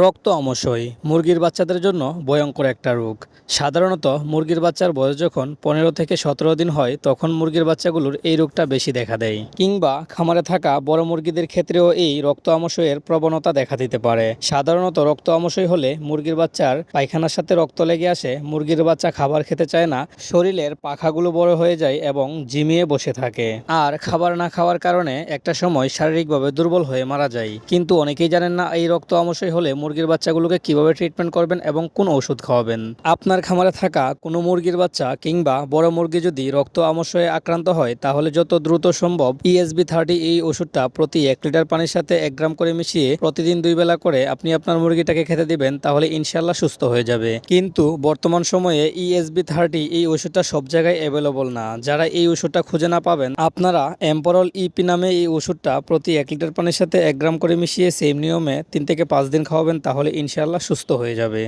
রক্ত অমশয় মুরগির বাচ্চাদের জন্য ভয়ঙ্কর একটা রোগ। সাধারণত মুরগির বাচ্চার বয়স যখন পনেরো থেকে সতেরো দিন হয়, তখন মুরগির বাচ্চাগুলোর এই রোগটা বেশি দেখা দেয়। কিংবা খামারে থাকা বড় মুরগিদের ক্ষেত্রেও এই রক্ত আমশয়ের প্রবণতা দেখা দিতে পারে। সাধারণত রক্ত আমশয় হলে মুরগির বাচ্চার পায়খানার সাথে রক্ত লেগে আসে, মুরগির বাচ্চা খাবার খেতে চায় না, শরীরের পাখাগুলো বড় হয়ে যায় এবং জিমিয়ে বসে থাকে। আর খাবার না খাওয়ার কারণে একটা সময় শারীরিকভাবে দুর্বল হয়ে মারা যায়। কিন্তু অনেকেই জানেন না এই রক্ত আমশয় হলে মুরগির বাচ্চাগুলোকে কীভাবে ট্রিটমেন্ট করবেন এবং কোন ওষুধ খাওয়াবেন? আপনার খামারে থাকা কোনো মুরগির বাচ্চা কিংবা বড় মুরগি যদি রক্ত আমশয়ে আক্রান্ত হয়, তাহলে যত দ্রুত সম্ভব E ইএসবি থার্টি এই ওষুধটা প্রতি এক লিটার পানির সাথে এক গ্রাম করে মিশিয়ে প্রতিদিন দুই বেলা করে আপনি আপনার মুরগিটাকে খেতে দিবেন, তাহলে ইনশাল্লাহ সুস্থ হয়ে যাবে। কিন্তু বর্তমান সময়ে E ইএসবি থার্টি এই ওষুধটা সব জায়গায় অ্যাভেলেবল না। যারা এই ওষুধটা খুঁজে না পাবেন, আপনারা এম্পরল ইপি নামে এই ওষুধটা প্রতি এক লিটার পানির সাথে এক গ্রাম করে মিশিয়ে সেম নিয়মে তিন থেকে পাঁচ দিন খাওয়াবেন তাহলে ইনশাল্লাহ সুস্থ হয়ে যাবে।